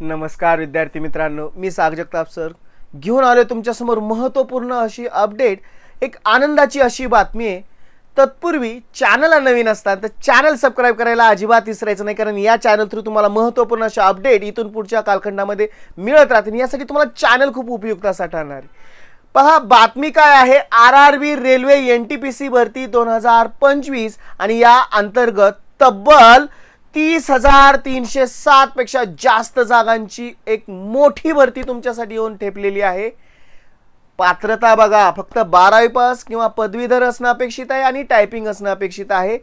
नमस्कार विद्यार्थी मित्रांनो. मी साग जगताप सर. घेऊन आलो तुमच्यासमोर महत्त्वपूर्ण अशी अपडेट एक आनंदाची अशी बातमी आहे. तत्पूर्वी चॅनलला नवीन असतात तर चॅनल सबस्क्राईब करायला अजिबात विसरायचं नाही कारण या चॅनल थ्रू तुम्हाला महत्त्वपूर्ण अशा अपडेट इथून पुढच्या कालखंडामध्ये मिळत राहतील. यासाठी तुम्हाला चॅनल खूप उपयुक्त असा ठरणार आहे. पहा बातमी काय आहे? R R B railway N T P C भरती दोन हजार पंचवीस आणि या अंतर्गत तब्बल तीस हजार तीनशे सात पेक्षा जास्त जागांची एक मोठी भरती तुमच्यासाठी येऊन ठेपलेली आहे. पात्रता बघा फक्त बारावी पास किंवा पदवीधर असणं अपेक्षित आहे आणि टायपिंग असणं अपेक्षित आहे.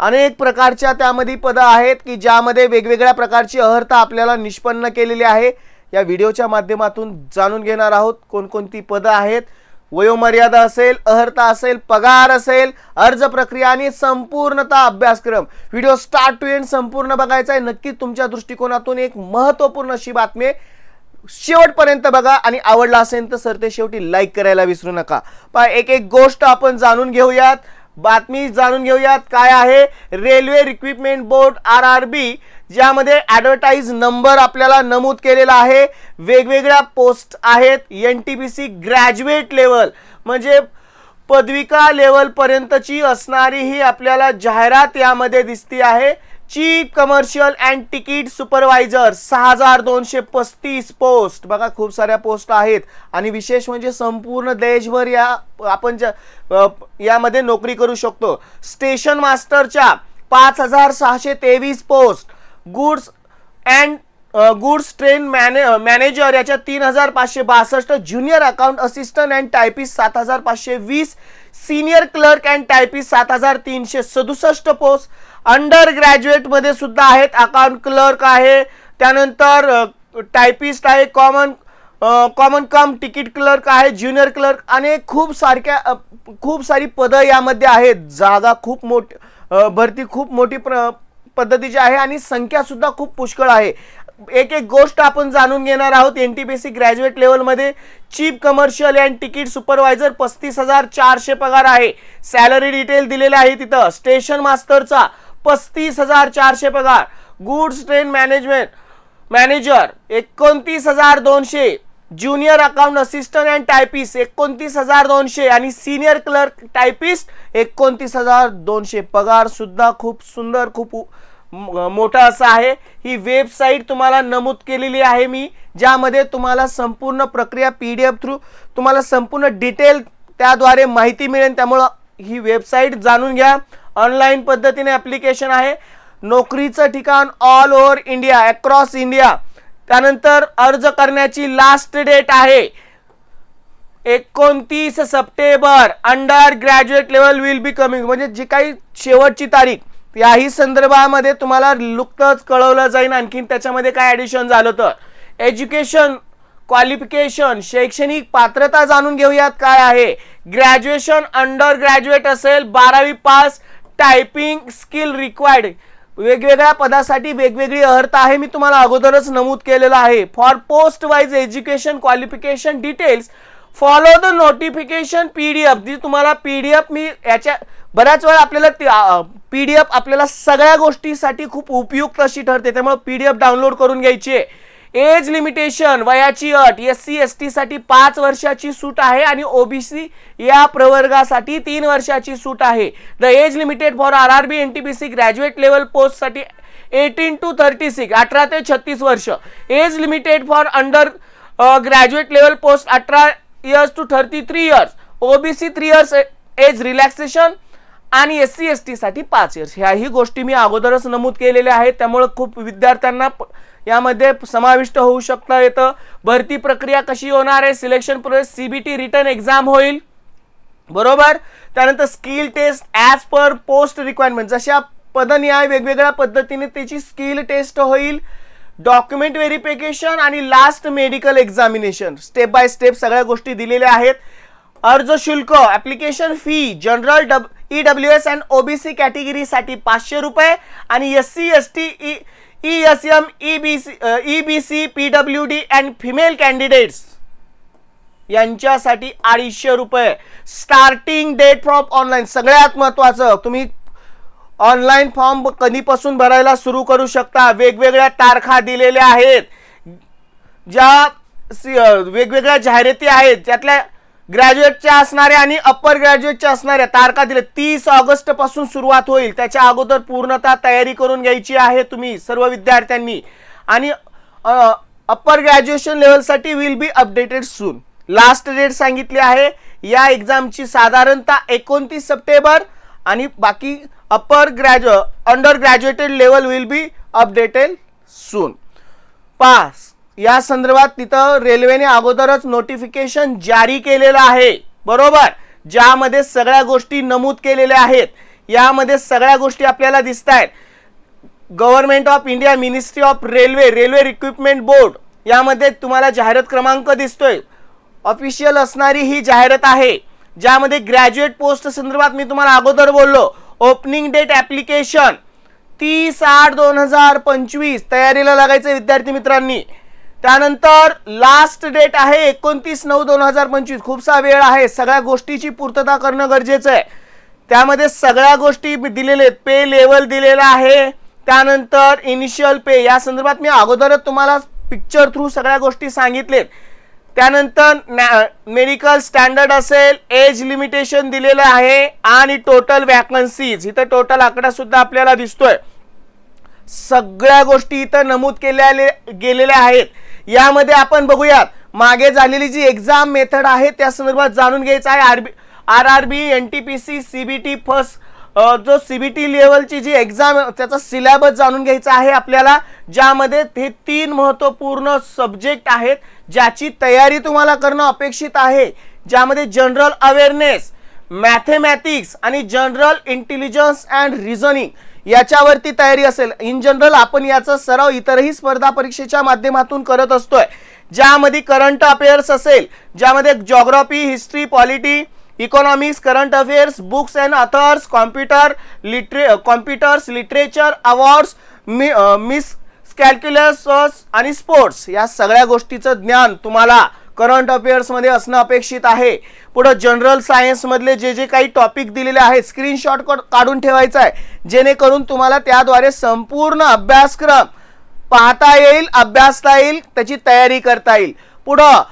अनेक प्रकारच्या त्यामध्ये पदं आहेत की ज्यामध्ये वेगवेगळ्या प्रकारची अर्हता आपल्याला निष्पन्न केलेली आहे. या व्हिडिओच्या माध्यमातून जाणून घेणार आहोत कोणकोणती पदं आहेत वयोमर्यादा असेल अर्हता असेल पगार असेल अर्ज प्रक्रिया आणि संपूर्णता अभ्यासक्रम. व्हिडिओ स्टार्ट टू एंड संपूर्ण बघायचा आहे. नक्कीच तुमच्या दृष्टिकोनातून एक महत्त्वपूर्ण अशी बातमी शेवटपर्यंत बघा आणि आवडला असेल तर सर ते शेवटी लाईक करायला विसरू नका. पहा एक एक गोष्ट आपण जाणून घेऊयात. बातमी जाणून घेऊयात. काय आहे? Railway recruitment board R R B ज्यामध्ये ॲडव्हर्टाईज नंबर आपल्याला नमूद केलेला आहे. वेगवेगळ्या पोस्ट आहेत. N T P C graduate level म्हणजे पदविका लेवलपर्यंतची असणारी ही आपल्याला जाहिरात यामध्ये दिसती आहे. Chief commercial and ticket supervisor सहा हजार दोनशे पस्तीस पोस्ट. बघा खूप साऱ्या पोस्ट आहेत. आणि विशेष म्हणजे संपूर्ण देशभर या आपण ज्या यामध्ये नोकरी करू शकतो. स्टेशन मास्टरच्या पाच हजार सहाशे तेवीस post. Goods and goods train mana manager याच्या तीन हजार पाचशे बासष्ट junior account assistant and typist सात हजार पाचशे वीस सिनियर क्लर्क अँड टायपिस्ट सात हजार तीनशे सदुसष्ट पोस्ट. अंडर ग्रॅज्युएटमध्ये सुद्धा आहेत. अकाउंट क्लर्क आहे. त्यानंतर टायपिस्ट आहे common common cum ticket clerk आहे ज्युनियर क्लर्क आणि खूप सारख्या खूप सारी पदं यामध्ये आहेत. जागा खूप मोठ भरती खूप मोठी प्र पद्धतीची आहे आणि संख्यासुद्धा खूप पुष्कळ आहे. एक एक गोष्ट आपण जाणून घेणार आहोत N T P C graduate लेवलमध्ये chief commercial and ticket supervisor पस्तीस हजार चारशे पगार आहे. सॅलरी डिटेल दिलेलं आहे तिथं. स्टेशन मास्टरचा पस्तीस हजार चारशे पगार. गुड्स ट्रेन मॅनेजमेंट मॅनेजर एकोणतीस हजार दोनशे. Junior account assistant and typist एकोणतीस हजार दोनशे. आणि सिनियर क्लर्क टायपिस्ट एकोणतीस हजार दोनशे. पगार सुद्धा खूप सुंदर खूप उ- मोठा असा आहे. ही वेबसाईट तुम्हाला नमूद केलेली आहे मी ज्यामध्ये तुम्हाला संपूर्ण प्रक्रिया पी डी एफ थ्रू तुम्हाला संपूर्ण डिटेल त्याद्वारे माहिती मिळेल. त्यामुळं ही वेबसाईट जाणून घ्या. ऑनलाईन पद्धतीने ॲप्लिकेशन आहे. नोकरीचं ठिकाण all over India across India त्यानंतर अर्ज करण्याची लास्ट डेट आहे. एकोणतीस September under graduate level will be coming म्हणजे जी काही शेवटची तारीख याही संदर्भामध्ये तुम्हाला नुकतंच कळवलं जाईल आणखीन त्याच्यामध्ये काय ॲडिशन झालं तर एज्युकेशन क्वालिफिकेशन शैक्षणिक पात्रता जाणून घेऊयात काय आहे. ग्रॅज्युएशन अंडर ग्रॅज्युएट असेल बारावी पास टायपिंग स्किल रिक्वायर्ड. वेगवेगळ्या पदासाठी वेगवेगळी अर्हता आहे मी तुम्हाला अगोदरच नमूद केलेलं आहे. For post wise education qualification details follow the notification P D F जी तुम्हाला पी डी एफ मी याच्या बऱ्याच वेळा आपल्याला पी डी एफ आपल्याला सगळ्या गोष्टीसाठी खूप उपयुक्त अशी ठरते त्यामुळे पी डी एफ डाउनलोड करून घ्यायची आहे. एज लिमिटेशन वयाची अट एस सी एस टी साठी पाच वर्षाची सूट आहे आणि ओबीसी या प्रवर्गासाठी तीन वर्षाची सूट आहे. The age limited for R R B N T B C graduate level पोस्टसाठी eighteen to thirty six अठरा ते छत्तीस वर्ष. Age limited for under graduate level post अठरा years to thirty three years OBC three years age relaxation आणि S C S टीसाठी पाच years ह्याही गोष्टी मी अगोदरच नमूद केलेल्या आहेत. त्यामुळं खूप विद्यार्थ्यांना यामध्ये समाविष्ट होऊ शकता येतं. भरती प्रक्रिया कशी होणार आहे? Selection process CBT return exam होईल. बरोबर? त्यानंतर skill test as per post requirement जशा पदनिहाय वेगवेगळ्या पद्धतीने त्याची स्किल टेस्ट होईल. डॉक्युमेंट व्हेरिफिकेशन आणि last medical examination step by step सगळ्या गोष्टी दिलेल्या आहेत. अर्ज शुल्क application fee general dub E W S and OBC कॅटेगरीसाठी पाचशे रुपये आणि S C S T E E S M E B C E B C P W D and female candidates यांच्यासाठी अडीचशे रुपये. स्टार्टिंग डेट फ्रॉम ऑनलाईन सगळ्यात महत्त्वाचं तुम्ही online form कधीपासून भरायला सुरू करू शकता? वेगवेगळ्या तारखा दिलेल्या आहेत. ज्या सी- वेगवेगळ्या जाहिराती आहेत त्यातल्या ग्रॅज्युएटच्या असणाऱ्या आणि अप्पर ग्रॅज्युएटच्या असणाऱ्या तारखा दिल्या तीस ऑगस्टपासून सुरुवात होईल. त्याच्या अगोदर पूर्णतः तयारी करून घ्यायची आहे तुम्ही सर्व विद्यार्थ्यांनी. आणि upper graduation लेवलसाठी will be updated soon last date सांगितली आहे. या एक्झामची साधारणतः एकोणतीस सप्टेंबर आणि बाकी upper gradu under graduated level will be updated soon pass. या संदर्भात तिथं रेल्वेने अगोदरच नोटिफिकेशन जारी केलेलं आहे. बरोबर? ज्यामध्ये सगळ्या गोष्टी नमूद केलेल्या आहेत. यामध्ये सगळ्या गोष्टी आपल्याला दिसत आहेत government of India ministry of railway railway recruitment board यामध्ये तुम्हाला जाहिरात क्रमांक दिसतोय. ऑफिशियल असणारी ही जाहिरात आहे ज्यामध्ये ग्रॅज्युएट पोस्ट संदर्भात मी तुम्हाला अगोदर बोललो. ओपनिंग डेट ॲप्लिकेशन तीस आठ दोन हजार पंचवीस तयारीला लागायचं विद्यार्थी मित्रांनी. त्यानंतर लास्ट डेट आहे एकोणतीस नऊ दोन हजार पंचवीस. खूपसा वेळ आहे. सगळ्या गोष्टीची पूर्तता करणं गरजेचं आहे. त्यामध्ये सगळ्या गोष्टी दिलेल्या आहेत. पे लेवल दिलेला आहे. त्यानंतर इनिशियल पे या संदर्भात मी अगोदरच तुम्हाला पिक्चर थ्रू सगळ्या गोष्टी सांगितलेत. त्यानंतर मेडिकल स्टँडर्ड असेल एज लिमिटेशन दिलेलं आहे आणि टोटल वॅकन्सीज इथं टोटल आकडा सुद्धा आपल्याला दिसतोय. सगळ्या गोष्टी इथं नमूद केल्या गेलेल्या आहेत. यामध्ये आपण बघूयात मागे झालेली जी एक्झाम मेथड आहे त्या संदर्भात जाणून घ्यायचं आहे. R B R R B N T P C C B T first जो सी बी टी लेवलची जी एक्झाम त्याचा सिलेबस जाणून घ्यायचा आहे आपल्याला ज्यामध्ये हे तीन महत्त्वपूर्ण सब्जेक्ट आहेत ज्याची तयारी तुम्हाला करणं अपेक्षित आहे. ज्यामध्ये जनरल अवेअरनेस मॅथेमॅटिक्स आणि जनरल इंटेलिजन्स अँड रिझनिंग याच्यावरती तयारी असेल. इन जनरल आपण याचा सराव इतरही स्पर्धा परीक्षेच्या माध्यमातून करत असतोय. ज्यामध्ये करंट अफेअर्स असेल ज्यामध्ये geography history polity economics current affairs books and authors computer litera computers literature awards mi miss calculus आणि स्पोर्ट्स या सगळ्या गोष्टीचं ज्ञान तुम्हाला करंट अफेअर्समध्ये असणं अपेक्षित आहे. पुढं जनरल सायन्समधले जे जे काही टॉपिक दिलेले आहेत स्क्रीनशॉट काढून ठेवायचा आहे. जेणेकरून तुम्हाला त्याद्वारे संपूर्ण अभ्यासक्रम पाहता येईल अभ्यासता येईल त्याची तयारी करता येईल. पुढं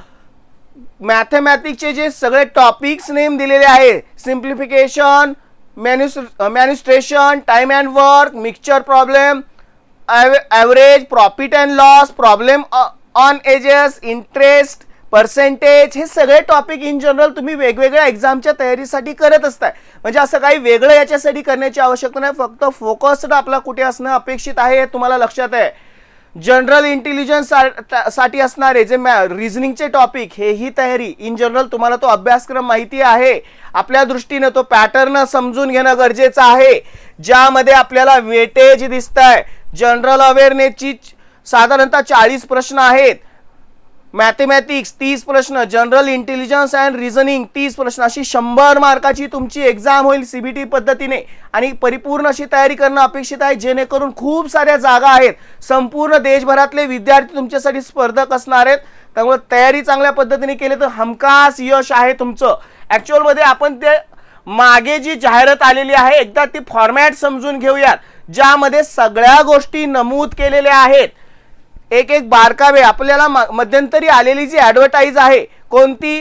मॅथमॅटिक्सचे जे सगळे टॉपिक्स नेम दिलेले आहे. Simplification मॅन्युस mensuration time and work mixture problem average profit and loss problem on ages interest percentage हे सगळे टॉपिक इन जनरल तुम्ही वेगवेगळ्या एक्झामच्या तयारीसाठी करत असताय. म्हणजे असं काही वेगळं याच्यासाठी करण्याची आवश्यकता नाही. फक्त फोकस्ड आपला कुठे असणं अपेक्षित आहे हे तुम्हाला लक्षात आहे. जनरल इंटेलिजन्ससाठी असणारे जे मॅ रिझनिंगचे टॉपिक हेही तयारी इन जनरल तुम्हाला तो अभ्यासक्रम माहिती आहे. आपल्या दृष्टीने तो पॅटर्न समजून घेणं गरजेचं आहे. ज्यामध्ये आपल्याला वेटेज दिसत आहे जनरल अवेअरनेसची साधारणतः चाळीस प्रश्न आहेत. मॅथमॅटिक्स तीस प्रश्न जनरल इंटेलिजन्स अँड रिझनिंग तीस प्रश्न. अशी शंभर मार्काची तुमची एक्झाम होईल सी बी टी पद्धतीने. आणि परिपूर्ण अशी तयारी करणं अपेक्षित आहे जेणेकरून खूप साऱ्या जागा आहेत. संपूर्ण देशभरातले विद्यार्थी तुमच्यासाठी स्पर्धक असणार आहेत. त्यामुळे तयारी चांगल्या पद्धतीने केली तर हमखास यश आहे तुमचं. ॲक्च्युअलमध्ये आपण ते मागे जी जाहिरात आलेली आहे एकदा ती फॉर्मॅट समजून घेऊयात ज्यामध्ये सगळ्या गोष्टी नमूद केलेल्या आहेत. एक एक बारकावे आपल्याला मध्यंतरी आलेली जी ॲडव्हर्टाईज आहे कोणती?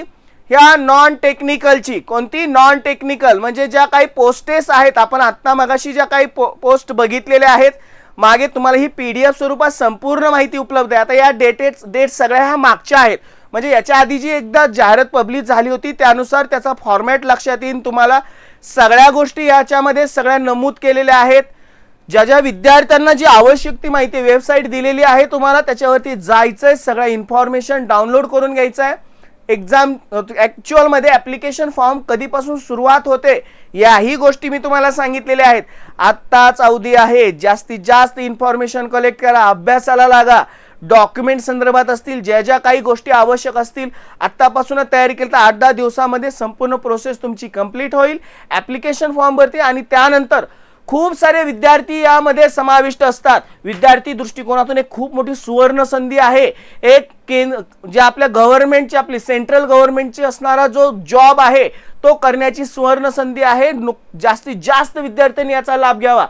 ह्या नॉन टेक्निकलची कोणती? नॉन टेक्निकल म्हणजे ज्या काही पोस्टेस आहेत आपण आत्ता मगाशी ज्या काही पो पोस्ट बघितलेल्या आहेत मागे तुम्हाला ही पी डी एफ स्वरूपात संपूर्ण माहिती उपलब्ध आहे. आता या डेटेड डेट सगळ्या ह्या मागच्या आहेत. म्हणजे याच्या आधी जी एकदा जाहिरात पब्लिश झाली होती त्यानुसार त्याचा फॉर्मॅट लक्षात येईल तुम्हाला सगळ्या गोष्टी याच्यामध्ये सगळ्या नमूद केलेल्या आहेत. ज्या ज्या विद्यार्थ्यांना जी आवश्यक ती माहिती वेबसाईट दिलेली आहे तुम्हाला त्याच्यावरती जायचं आहे सगळं इन्फॉर्मेशन डाउनलोड करून घ्यायचं आहे एक्झाम ॲक्च्युअलमध्ये ॲप्लिकेशन फॉर्म कधीपासून सुरुवात होते याही गोष्टी मी तुम्हाला सांगितलेल्या आहेत. आत्ताच अवधी आहे जास्तीत जास्त इन्फॉर्मेशन कलेक्ट करा अभ्यासाला लागा. डॉक्युमेंट संदर्भात असतील ज्या ज्या काही गोष्टी आवश्यक असतील आत्तापासूनच तयारी केली तर आठ दहा दिवसामध्ये संपूर्ण प्रोसेस तुमची कंप्लीट होईल. ॲप्लिकेशन फॉर्मवरती आणि त्यानंतर खूप सारे विद्यार्थी यामध्ये समाविष्ट असतात. विद्यार्थी दृष्टिकोनातून एक खूप मोठी सुवर्ण संधी आहे. एक केंद्र जे आपल्या गव्हर्नमेंटची आपली सेंट्रल गव्हर्नमेंटची असणारा जो जॉब आहे तो करण्याची सुवर्ण संधी आहे. जास्तीत जास्त विद्यार्थ्यांनी याचा लाभ घ्यावा.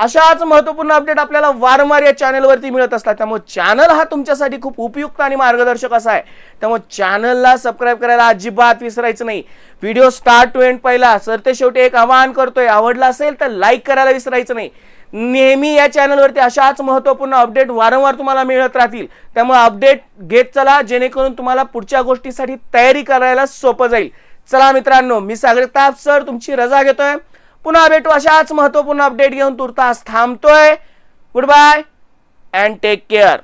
अशाच महत्त्वपूर्ण अपडेट आपल्याला वारंवार या चॅनलवरती मिळत असतात. त्यामुळे चॅनल हा तुमच्यासाठी खूप उपयुक्त आणि मार्गदर्शक असा आहे. त्यामुळे चॅनलला सबस्क्राईब करायला अजिबात विसरायचं नाही. व्हिडिओ स्टार्ट टू एंड पहिला. सर ते शेवटी एक आवाहन करतोय. आवडला असेल तर लाईक करायला विसरायचं नाही. नेहमी या चॅनलवरती अशाच महत्त्वपूर्ण अपडेट वारंवार तुम्हाला मिळत राहतील. त्यामुळे अपडेट घेत चला. जेणेकरून तुम्हाला पुढच्या गोष्टीसाठी तयारी करायला सोपं जाईल. चला मित्रांनो मी सागर ताप सर तुमची रजा घेतोय. पुन्हा भेटू अशाच महत्त्वपूर्ण अपडेट घेऊन तुर्तास थांबतोय. Good bye and take care